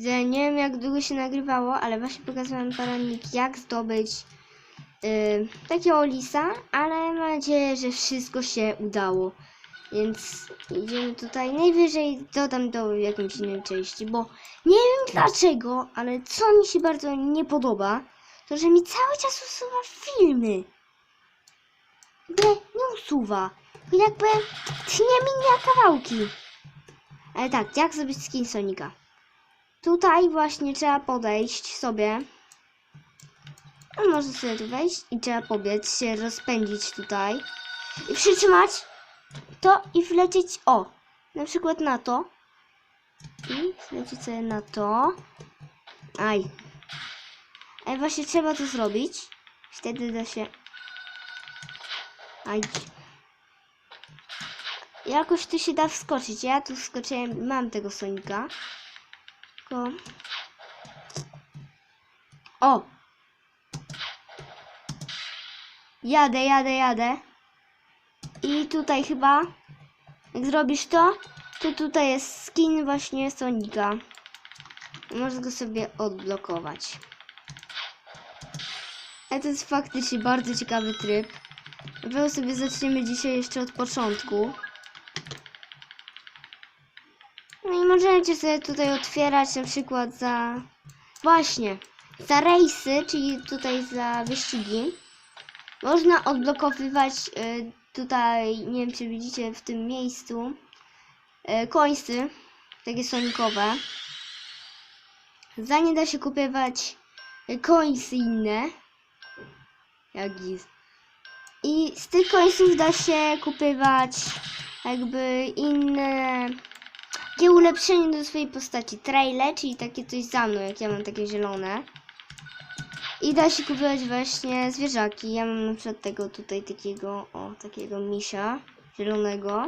Widzę, nie wiem jak długo się nagrywało, ale właśnie pokazałem poradnik jak zdobyć yy, takiego lisa, ale mam nadzieję, że wszystko się udało. Więc idziemy tutaj. Najwyżej dodam do jakiejś innej części, bo nie wiem dlaczego, ale co mi się bardzo nie podoba, to że mi cały czas usuwa filmy. Jakby nie usuwa. Jakby tnie mi na kawałki. Ale tak, jak zrobić skin Sonika? Tutaj właśnie trzeba podejść sobie. A może sobie tu wejść i trzeba pobiec, się rozpędzić tutaj. I przytrzymać to i wlecieć, o, na przykład na to. I wlecieć sobie na to. Aj. Ale właśnie trzeba to zrobić. Wtedy da się... Aj. Jakoś tu się da wskoczyć. Ja tu wskoczyłem, mam tego Sonika. Tylko... O! Jadę, jadę, jadę. I tutaj chyba, jak zrobisz to, to tutaj jest skin właśnie Sonika. Możesz go sobie odblokować. Ale to jest faktycznie bardzo ciekawy tryb. Na sobie zaczniemy dzisiaj jeszcze od początku. Możecie sobie tutaj otwierać na przykład za... Właśnie, za rejsy, czyli tutaj za wyścigi. Można odblokowywać y, tutaj, nie wiem czy widzicie w tym miejscu, y, końsy, takie sonikowe. Za nie da się kupować y, końsy inne, jak jest. I z tych końców da się kupywać jakby inne takie ulepszenie do swojej postaci. Traile, czyli takie coś za mną, jak ja mam takie zielone. I da się kupować właśnie zwierzaki. Ja mam na przykład tego tutaj takiego, o, takiego misia zielonego.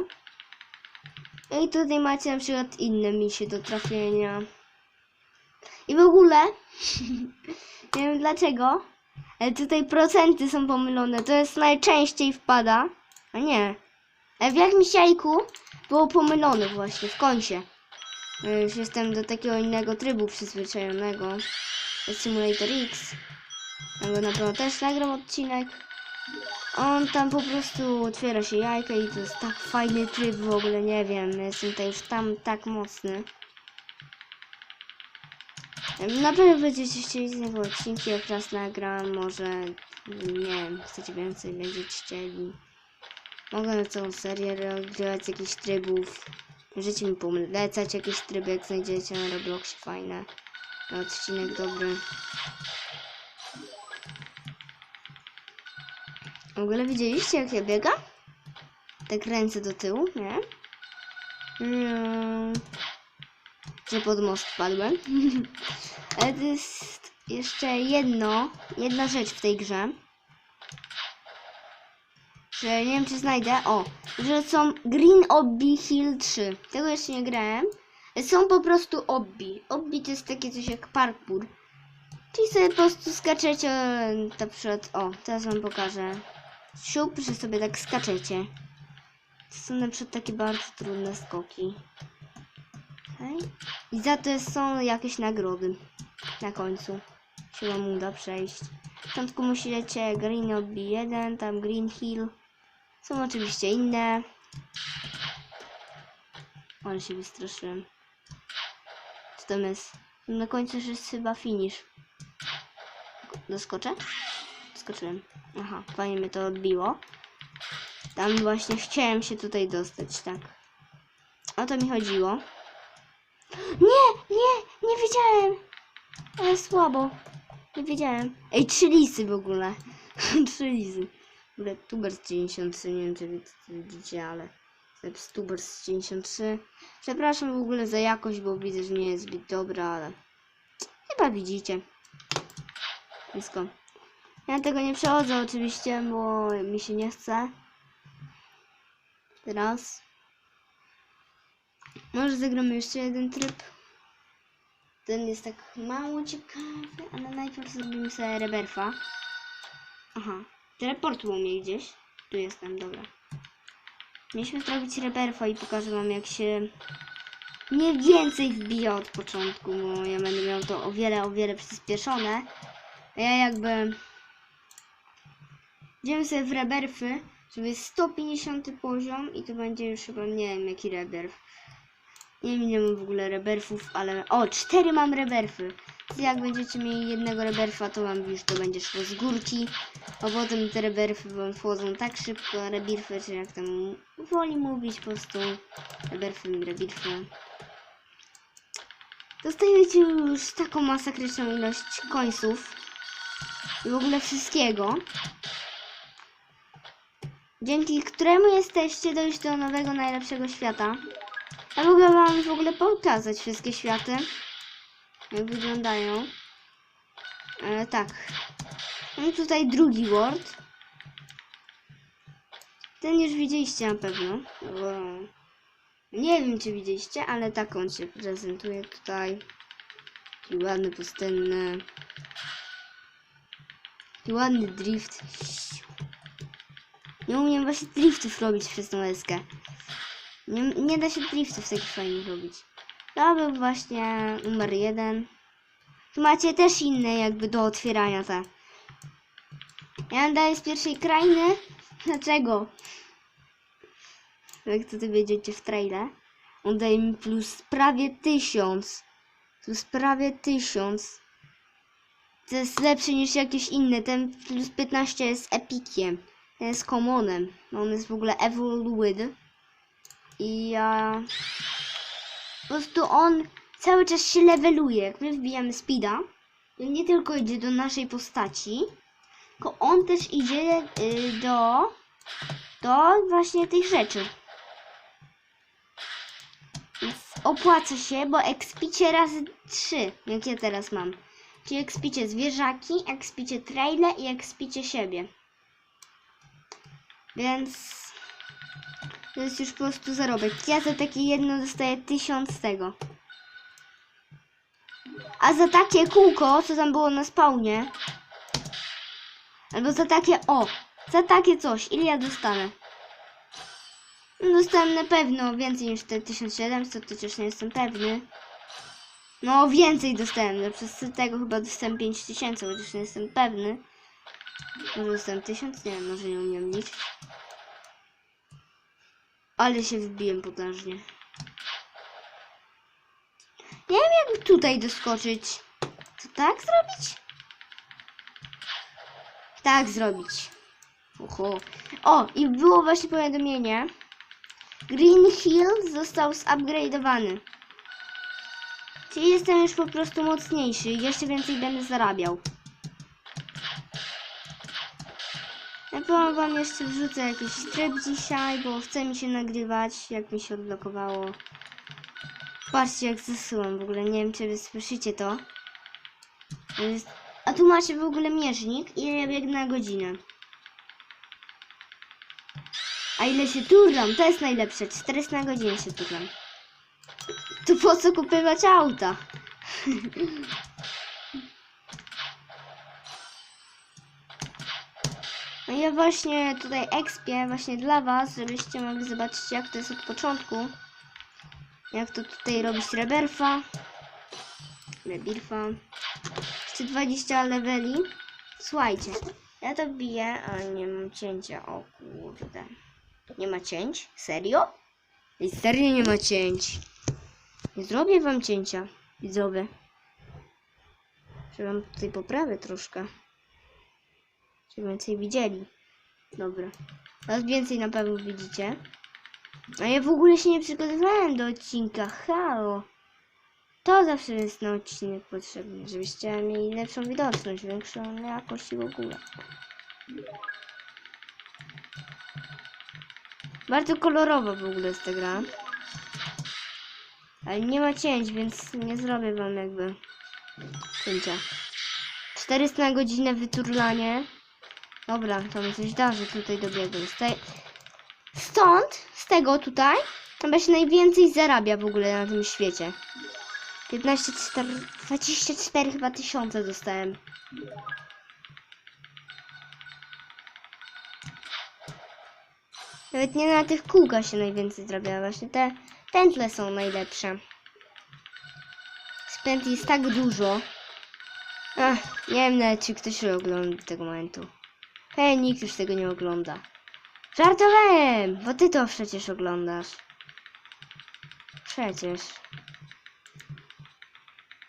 No i tutaj macie na przykład inne misie do trafienia. I w ogóle, nie wiem dlaczego, ale tutaj procenty są pomylone. To jest najczęściej wpada. A nie. Ale w jakimś jajku było pomylone właśnie, w kącie. No Już jestem do takiego innego trybu przyzwyczajonego. Simulator X. Albo na pewno też nagram odcinek. On tam po prostu otwiera się jajka i to jest tak fajny tryb w ogóle, nie wiem. Jestem tutaj już tam tak mocny. Na pewno będziecie chcieli z niego odcinki, jak raz nagram, może nie wiem, chcecie więcej, będziecie chcieli. Mogę na całą serię rozgrywać jakichś trybów. Możecie mi polecać jakieś tryby, jak znajdziecie na Robloxie fajne. Na odcinek dobry. W ogóle widzieliście jak ja biegam? Tak ręce do tyłu, nie? Mm. Że pod most wpadłem. Ale to jest jeszcze jedno, jedna rzecz w tej grze. Że nie wiem czy znajdę. O, że są Green Obby Hill 3. Tego jeszcze nie grałem. Są po prostu obbi. Obbi to jest takie coś jak parkour. Czyli sobie po prostu skaczecie na przykład, o, teraz wam pokażę. Siup, że sobie tak skaczecie. To są na przykład takie bardzo trudne skoki. Okej. I za to są jakieś nagrody na końcu. Się wam uda przejść. Początku musicie Green Obby 1, tam Green Hill. Są oczywiście inne. Ale się wystraszyłem. Co tam jest? Na końcu już jest chyba finish. Doskoczę? Skoczyłem. Aha, fajnie mnie to odbiło. Tam właśnie chciałem się tutaj dostać, tak. O to mi chodziło. Nie, nie, nie wiedziałem. Ale słabo. Nie wiedziałem. Ej, trzy lisy w ogóle. trzy lisy. W ogóle Tubers 93, nie wiem czy wy to widzicie, ale Tubers 93. Przepraszam w ogóle za jakość, bo widzę, że nie jest zbyt dobra, ale chyba widzicie. Blisko. Ja tego nie przechodzę oczywiście, bo mi się nie chce. Teraz. Może zagramy jeszcze jeden tryb. Ten jest tak mało ciekawy, ale najpierw zrobimy sobie reberfa. Aha, teleportował mnie gdzieś. Tu jestem, dobra. Mieliśmy zrobić reberfa i pokażę wam jak się nie więcej wbija od początku, bo ja będę miał to o wiele, o wiele przyspieszone. A ja jakby... Idziemy sobie w reberfy, żeby jest 150 poziom i to będzie już chyba, nie wiem jaki reberf. Nie wiem ile mam w ogóle reberfów, ale... O, cztery mam reberfy. Jak będziecie mieli jednego reberfa, to wam już to będzie szło z górki. A potem te reberfy wam wchodzą tak szybko, rebirfy, czy jak tam woli mówić po prostu. Reberfy rebirfy. Dostajecie już taką masakryczną ilość końców. I w ogóle wszystkiego. Dzięki któremu jesteście dojść do nowego, najlepszego świata. Ja mogę wam w ogóle pokazać wszystkie światy. Jak wyglądają. E, tak. Mam tutaj drugi world. Ten już widzieliście na pewno. Nie wiem, czy widzieliście, ale tak on się prezentuje tutaj. Taki ładny, pustynny. Taki ładny drift. Nie umiem właśnie driftów robić przez tą eskę. Nie, nie da się driftów takich fajnych robić. To był właśnie numer jeden. Tu macie też inne jakby do otwierania te. Ja daję z pierwszej krainy. Dlaczego? Jak to ty wiedziecie w traile. On daje mi plus prawie tysiąc. Plus prawie tysiąc. To jest lepszy niż jakieś inne. Ten plus 15 jest epikiem. Ten jest commonem. On jest w ogóle evoluid. I ja... Po prostu on cały czas się leveluje. Jak my wbijamy speeda, to nie tylko idzie do naszej postaci, tylko on też idzie y, do, do właśnie tych rzeczy. Więc opłaca się, bo ekspicie razy 3, jak ja teraz mam. Czyli ekspicie zwierzaki, ekspicie traile i ekspicie siebie. Więc to jest już po prostu zarobek. Ja za takie jedno dostaję 1000 z tego. A za takie kółko, co tam było na spawnie, albo za takie, o, za takie coś, ile ja dostanę? No, Dostałem na pewno więcej niż te 1700, chociaż nie jestem pewny. No, więcej dostałem, no, przez tego chyba dostałem 5000, chociaż nie jestem pewny. Może dostałem 1000? Nie wiem, może nie umiem liczyć. Ale się wbiłem potężnie. Nie wiem jak tutaj doskoczyć. Co tak zrobić? Tak zrobić. Oho. O, i było właśnie powiadomienie. Green Hill został zupgrade'owany. Czyli jestem już po prostu mocniejszy. Jeszcze więcej będę zarabiał. Powiem wam jeszcze wrzucę jakiś tryb dzisiaj, bo chce mi się nagrywać, jak mi się odblokowało. Patrzcie jak zasyłam w ogóle, nie wiem czy wy słyszycie to. A tu macie w ogóle mierznik i ja biegnę na godzinę. A ile się turlam, to jest najlepsze, 400 na godzinę się turlam. To po co kupować auta? Ja właśnie tutaj ekspię właśnie dla was, żebyście mogli zobaczyć jak to jest od początku. Jak to tutaj robić reberfa. Rebirfa. Jeszcze 20 leveli. Słuchajcie, ja to biję, a nie mam cięcia. O kurde. Nie ma cięć? Serio? Ej, serio nie ma cięć. Nie zrobię wam cięcia, widzowie. Że wam tutaj poprawię troszkę. Żeby więcej widzieli. Dobra. Teraz więcej na pewno widzicie. A ja w ogóle się nie przygotowałem do odcinka. Halo. To zawsze jest na odcinek potrzebny, żebyście mieli lepszą widoczność, większą jakość i w ogóle. Bardzo kolorowa w ogóle jest ta gra. Ale nie ma cięć, więc nie zrobię wam jakby cięcia. 400 na godzinę wyturlanie. Dobra, to mi coś da, że tutaj dobiegłem. Z tej... Stąd, z tego tutaj, chyba się najwięcej zarabia w ogóle na tym świecie. 15, 4, 24 chyba tysiące dostałem. Nawet nie na tych kółkach się najwięcej zarabia, właśnie te pętle są najlepsze. pętli jest tak dużo. Ach, nie wiem nawet, czy ktoś ogląda tego momentu. Hej, nikt już tego nie ogląda. Żartowałem, bo ty to przecież oglądasz. Przecież.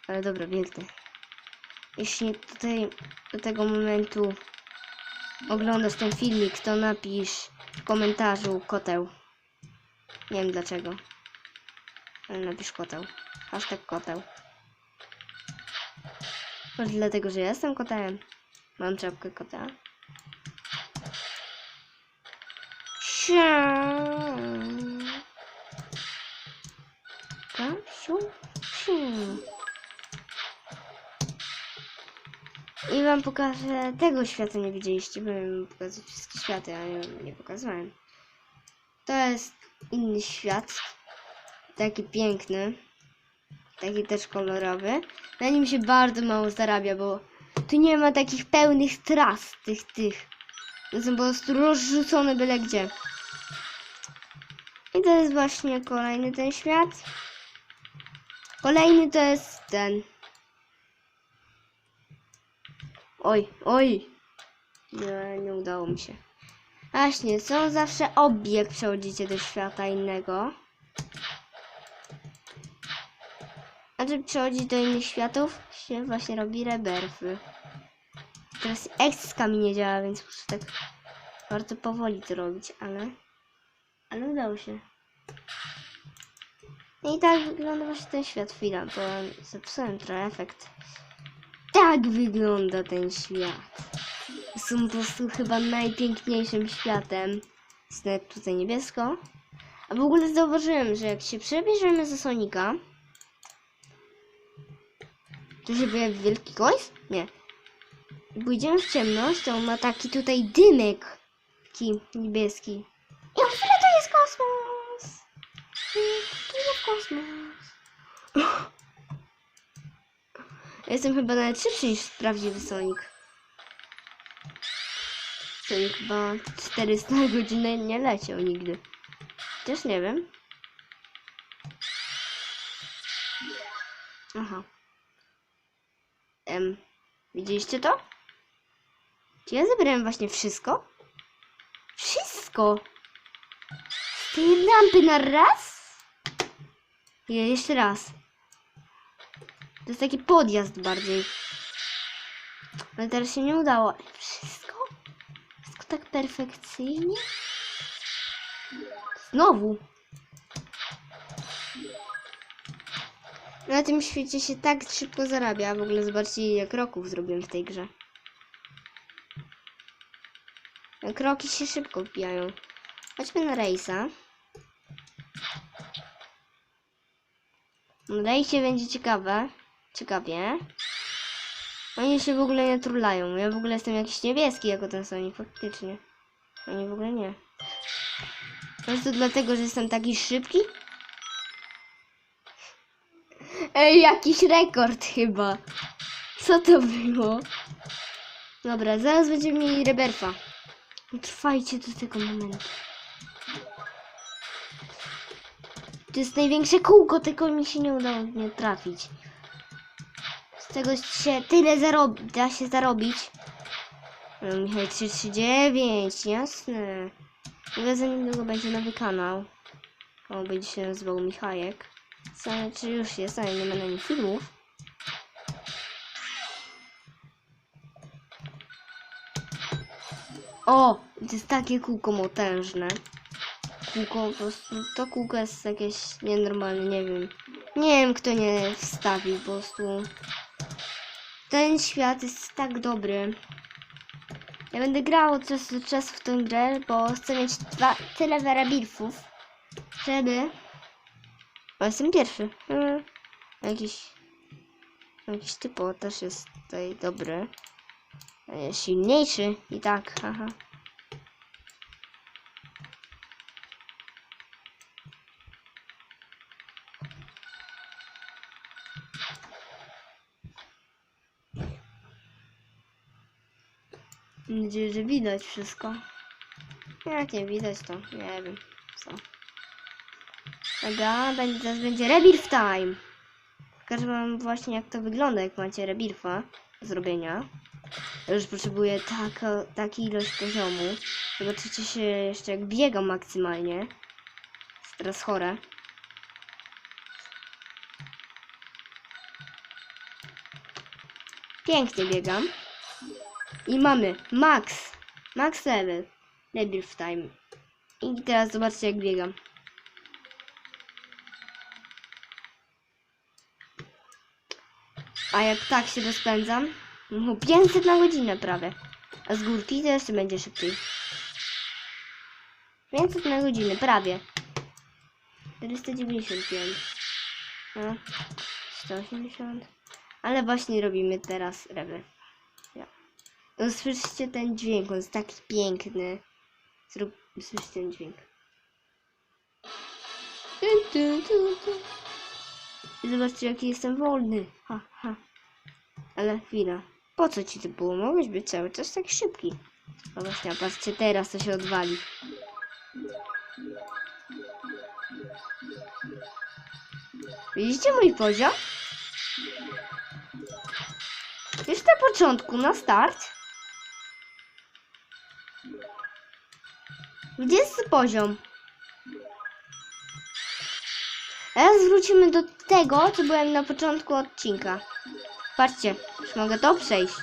Ale dobra, biegnę. Jeśli tutaj do tego momentu oglądasz ten filmik, to napisz w komentarzu koteł. Nie wiem dlaczego. Ale napisz koteł. Hashtag koteł. Może dlatego, że ja jestem kotem. Mam czapkę kota. Siu. Kasiu. Siu. I wam pokażę tego świata nie widzieliście, bym pokazać wszystkie światy, ale nie, pokazywałem. To jest inny świat. Taki piękny. Taki też kolorowy. Na nim się bardzo mało zarabia, bo tu nie ma takich pełnych tras tych, tych. Są po prostu rozrzucone byle gdzie. To jest właśnie kolejny ten świat. Kolejny to jest ten. Oj, oj. Nie, nie udało mi się. Właśnie, są zawsze obie, jak przechodzicie do świata innego. Żeby przechodzić do innych światów, się właśnie robi reberfy. Teraz ekska mi nie działa, więc muszę tak bardzo powoli to robić, ale... Ale udało się. No i tak wygląda właśnie ten świat chwila, bo zepsułem trochę efekt. Tak wygląda ten świat. Są po prostu chyba najpiękniejszym światem. Jest tutaj niebiesko. A w ogóle zauważyłem, że jak się przebierzemy ze Sonika, to się pojawi wielki kość? Nie. Jak pójdziemy w ciemność, to on ma taki tutaj dymek. Taki niebieski. I o chwilę to jest kosmos! Ja jestem chyba nawet szybszy niż prawdziwy Sonic. Sonic chyba 400 na godzinę nie leciał nigdy. Też nie wiem. Aha. Em, widzieliście to? Czy ja zebrałem właśnie wszystko? Wszystko! Z tej lampy na raz? Nie, jeszcze raz. To jest taki podjazd bardziej. Ale teraz się nie udało. Wszystko? Wszystko tak perfekcyjnie? Znowu. Na tym świecie się tak szybko zarabia. W ogóle zobaczcie jak kroków zrobiłem w tej grze. Kroki się szybko wbijają. Chodźmy na rejsa. Na rejsie będzie ciekawe. Ciekawie. Oni się w ogóle nie trulają. Ja w ogóle jestem jakiś niebieski jako ten Sonic, faktycznie. Oni w ogóle nie. Jest to dlatego, że jestem taki szybki? Ej, jakiś rekord chyba. Co to było? Dobra, zaraz będziemy mieli reberfa. Trwajcie do tego momentu. To jest największe kółko, tylko mi się nie udało nie trafić. Z tego się tyle zarobi, da się zarobić. No, Michał 339, jasne. Chyba za niedługo będzie nowy kanał. On będzie się nazywał Michajek. Same, czy już jest, ale nie ma na nim filmów. O! To jest takie kółko potężne. Kółko po prostu, to kółko jest jakieś nienormalne, nie wiem. Nie wiem kto nie wstawił po prostu. Ten świat jest tak dobry. Ja będę grał od czasu do czasu w tę grę, bo chcę mieć dwa, tyle werabilfów, żeby... O, jestem pierwszy. Hmm. Jakiś... Jakiś typo też jest tutaj dobry. E, Silniejszy i tak, haha. Mam nadzieję, że widać wszystko. Jak nie widać, to nie wiem co. Dobra, będzie, teraz będzie rebirth time. pokażę wam właśnie jak to wygląda, jak macie rebirfa zrobienia. Ja już potrzebuję taka, takiej ilość poziomu. Zobaczycie się jeszcze jak biegam maksymalnie. Jest teraz chore. Pięknie biegam. I mamy max. Max level. Rebirth time. I teraz zobaczcie jak biegam. A jak tak się rozpędzam, no 500 na godzinę prawie. A z górki to jeszcze będzie szybciej. 500 na godzinę, prawie. 495. No, 180. Ale właśnie robimy teraz rewy. No, ten dźwięk, on jest taki piękny. Zrób, ten dźwięk. I zobaczcie, jaki jestem wolny. Ha, ha. Ale chwila. Po co ci to było? Mogłeś być cały czas tak szybki. No właśnie, patrzcie, teraz to się odwali. Widzicie mój poziom? Już na początku, na start. Gdzie jest poziom? Teraz wrócimy do tego, co byłem na początku odcinka. Patrzcie, już mogę to przejść.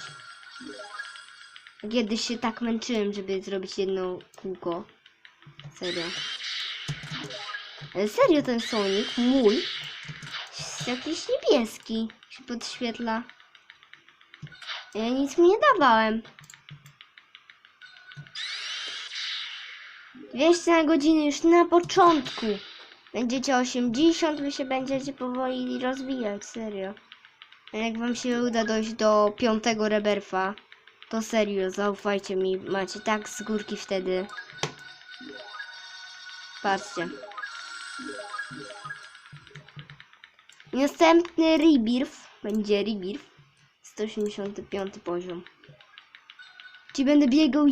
Kiedyś się tak męczyłem, żeby zrobić jedno kółko. Serio. Ale serio ten słonik, mój, jest jakiś niebieski. Się podświetla. Ja nic mu nie dawałem. 200 na godzinę już na początku. Będziecie 80, wy się będziecie powoli rozwijać, serio. A jak wam się uda dojść do piątego reberfa, to serio, zaufajcie mi, macie tak z górki wtedy. Patrzcie. Następny rebirth będzie rebirth 185 poziom. Ci będę biegał